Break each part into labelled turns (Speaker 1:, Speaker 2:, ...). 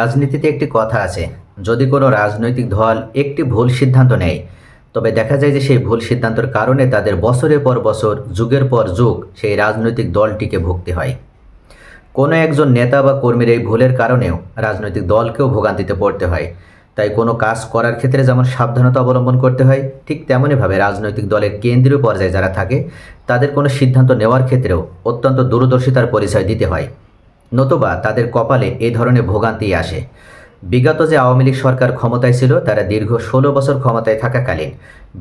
Speaker 1: রাজনীতিতে একটি কথা আছে, যদি কোনো রাজনৈতিক দল একটি ভুল সিদ্ধান্ত নেয়, তবে দেখা যায় যে সেই ভুল সিদ্ধান্তের কারণে তাদের বছরের পর বছর, যুগের পর যুগ সেই রাজনৈতিক দলটিকে ভুগতে হয়। কোনো একজন নেতা বা কর্মীর এই ভুলের কারণেও রাজনৈতিক দলকেও ভোগান্তিতে পড়তে হয়। তাই কোনো কাজ করার ক্ষেত্রে যেমন সাবধানতা অবলম্বন করতে হয়, ঠিক তেমনইভাবে রাজনৈতিক দলের কেন্দ্রীয় পর্যায়ে যারা থাকে, তাদের কোনো সিদ্ধান্ত নেওয়ার ক্ষেত্রেও অত্যন্ত দূরদর্শিতার পরিচয় দিতে হয়। নতুবা তাদের কপালে এই ধরনের ভোগান্তি আসে। বিগত যে আওয়ামী লীগ সরকার ক্ষমতায় ছিল, তারা দীর্ঘ ষোলো বছর ক্ষমতায় থাকাকালীন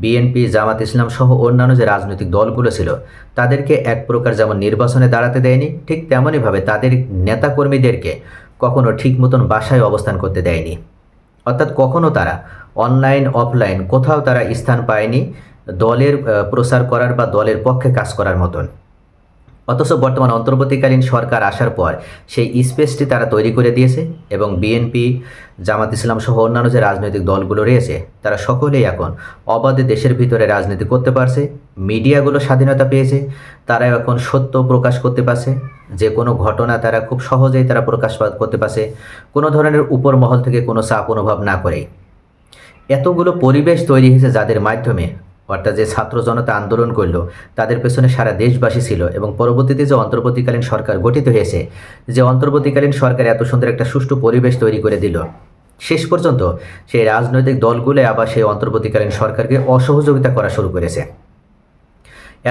Speaker 1: বিএনপি, জামাত ইসলাম সহ অন্যান্য যে রাজনৈতিক দলগুলো ছিল, তাদেরকে এক প্রকার যেমন নির্বাচনে দাঁড়াতে দেয়নি, ঠিক তেমনইভাবে তাদের নেতাকর্মীদেরকে কখনো ঠিক মতন বাসায় অবস্থান করতে দেয়নি। অর্থাৎ কখনো তারা অনলাইন, অফলাইন কোথাও তারা স্থান পায়নি দলের প্রচার করার বা দলের পক্ষে কাজ করার মতন। অথচ বর্তমান অন্তর্বর্তীকালীন সরকার আসার পর সেই স্পেসটি তারা তৈরি করে দিয়েছে এবং বিএনপি জামাত ইসলাম সহ অন্যান্য যে রাজনৈতিক দলগুলো রয়েছে, তারা সকলেই এখন অবাধে দেশের ভিতরে রাজনীতি করতে পারছে, মিডিয়াগুলো স্বাধীনতা পেয়েছে, তারা এখন সত্য প্রকাশ করতে পারছে, যে কোনো ঘটনা তারা খুব সহজেই তারা প্রকাশ করতে পারছে, কোনো ধরনের উপর মহল থেকে কোনো চাপ অনুভব না করেই। এতগুলো পরিবেশ তৈরি হয়েছে যাদের মাধ্যমে অর্থাৎ যে ছাত্র জনতা আন্দোলন করল, তাদের পেছনে সারা দেশবাসী ছিল এবং পরবর্তীতে যে অন্তর্বর্তীকালীন সরকার গঠিত হয়েছে, যে অন্তর্বর্তীকালীন সরকার এত সুন্দর একটা সুষ্ঠু পরিবেশ তৈরি করে দিল। শেষ পর্যন্ত সেই রাজনৈতিক দলগুলো আবার সেই অন্তর্বর্তীকালীন সরকারকে অসহযোগিতা করা শুরু করেছে।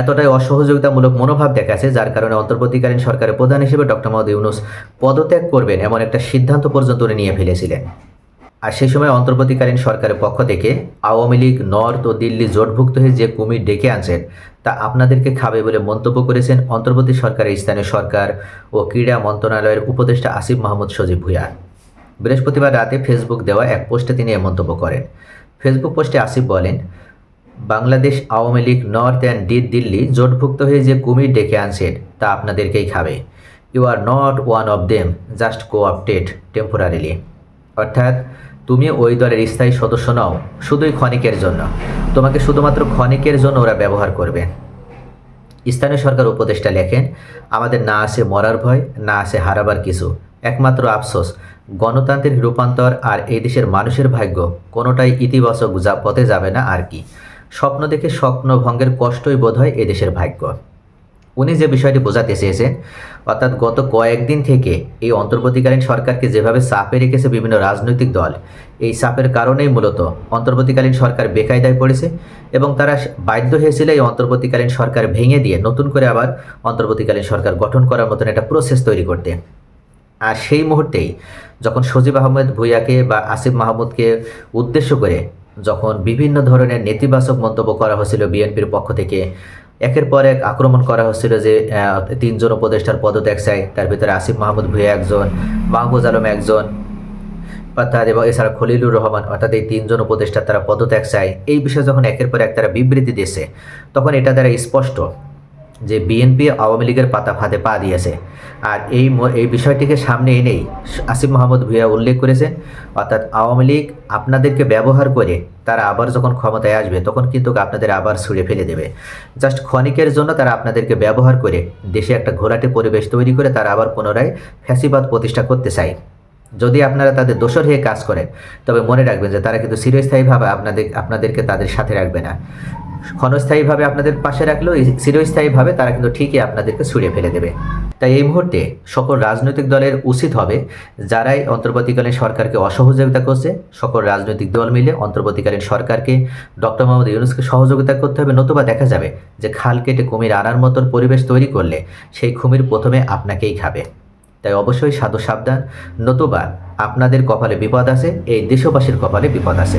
Speaker 1: এতটাই অসহযোগিতামূলক মনোভাব দেখাচ্ছে, যার কারণে অন্তর্বর্তীকালীন সরকারের প্রধান হিসেবে ডক্টর মোহাম্মদ ইউনুস পদত্যাগ করবেন এমন একটা সিদ্ধান্ত পর্যন্ত উনি নিয়ে ফেলেছিলেন। আর সেই সময় অন্তর্বর্তীকালীন সরকারের পক্ষ থেকে আওয়ামী লীগ, নর্থ ও দিল্লি জোটভুক্ত হয়ে যে কুমির ডেকে আনছেন, তা আপনাদেরকে খাবে বলে মন্তব্য করেছেন অন্তর্বর্তী সরকারের স্থানীয় সরকার ও ক্রীড়া মন্ত্রণালয়ের উপদেষ্টা আসিফ মাহমুদ সজীব ভুঁইয়া। বৃহস্পতিবার রাতে ফেসবুক দেওয়া এক পোস্টে তিনি এ মন্তব্য করেন। ফেসবুক পোস্টে আসিফ বলেন, Bangladesh, Awami League, north and D Delhi জোটভুক্ত হয়ে যে কুমির ডেকে আনছেন, তা আপনাদেরকেই খাবে। You are not one of them, just co-opted temporarily. অর্থাৎ তুমি ওই দলের স্থায়ী সদস্য নও, শুধুই ক্ষণিকের জন্য। তোমাকে শুধুমাত্র ক্ষণিকের জন্য ওরা ব্যবহার করবে। স্থানীয় সরকার উপদেষ্টা লেখেন, আমাদের না আছে মরার ভয়, না আছে হারাবার কিছু। একমাত্র আফসোস, গণতান্ত্রিক রূপান্তর আর এই দেশের মানুষের ভাগ্য, কোনোটাই ইতিবাচক পথে যাবে না আর কি। স্বপ্ন দেখে স্বপ্ন ভঙ্গের কষ্টই বোধ হয় এদেশের ভাগ্য। উনি যে বিষয়টি বোঝাতে চেয়েছেন অর্থাৎ গত কয়েকদিন থেকে এই অন্তর্বর্তীকালীন সরকারকে যেভাবে চাপে রেখেছে বিভিন্ন রাজনৈতিক দল, এই চাপের কারণেই মূলত অন্তর্বর্তীকালীন সরকার বেকায়দায় পড়েছে এবং তারা বাধ্য হয়েছিল এই অন্তর্বর্তীকালীন সরকার ভেঙে দিয়ে নতুন করে আবার অন্তর্বর্তীকালীন সরকার গঠন করার মতন একটা প্রসেস তৈরি করতে। আর সেই মুহূর্তেই যখন সজীব আহমেদ ভুইয়াকে বা আসিফ মাহমুদকে উদ্দেশ্য করে যখন বিভিন্ন ধরনের নেতিবাচক মন্তব্য করা হয়েছিল বিএনপির পক্ষ থেকে একের পর এক আক্রমণ করা হচ্ছিল যে তিনজন উপদেষ্টার পদত্যাগ চাই। তার ভিতরে আসিফ মাহমুদ ভুইয়া একজন মাহবুজ আলম একজন, অর্থাৎ এবং এছাড়া খলিলুর রহমান, অর্থাৎ এই তিনজন উপদেষ্টা তারা পদত্যাগ চায় এই বিষয়ে যখন একের পর এক তারা বিবৃতি দিয়েছে, তখন এটা দ্বারা স্পষ্ট যে বিএনপি আওয়ামী লীগের পাতা ফাঁদে পা দিয়েছে। আর এই এই বিষয়টিকে সামনে এনেই আসিফ মাহমুদ ভুইয়া উল্লেখ করেছেন অর্থাৎ আওয়ামী লীগ আপনাদেরকে ব্যবহার করে তারা আবার যখন ক্ষমতায় আসবে, তখন কিন্তু আপনাদের আবার ছুঁড়ে ফেলে দেবে। জাস্ট ক্ষণিকের জন্য তারা আপনাদেরকে ব্যবহার করে দেশে একটা ঘোলাটে পরিবেশ তৈরি করে তারা আবার পুনরায় ফ্যাসিবাদ প্রতিষ্ঠা করতে চায়। যদি আপনারা তাদের দোষর হয়ে কাজ করেন, তবে মনে রাখবেন যে তারা কিন্তু চিরস্থায়ীভাবে আপনাদের, আপনাদেরকে তাদের সাথে রাখবে না। ক্ষণস্থায়ীভাবে আপনাদের পাশে রাখলেও চিরস্থায়ীভাবে তারা কিন্তু ঠিকই আপনাদেরকে ছুঁড়ে ফেলে দেবে। তাই এই মুহূর্তে সকল রাজনৈতিক দলের উচিত হবে, যারাই অন্তর্বর্তীকালীন সরকারকে অসহযোগিতা করছে, সকল রাজনৈতিক দল মিলে অন্তর্বর্তীকালীন সরকারকে ডক্টর মোহাম্মদ ইউনুসকে সহযোগিতা করতে হবে। নতুবা দেখা যাবে যে খাল কেটে কুমির আনার মতন পরিবেশ তৈরি করলে সেই কুমির প্রথমে আপনাকেই খাবে। তাই অবশ্যই সাধু সাবধান, নতুবা আপনাদের কপালে বিপদ আছে, এই দেশবাসীর কপালে বিপদ আছে।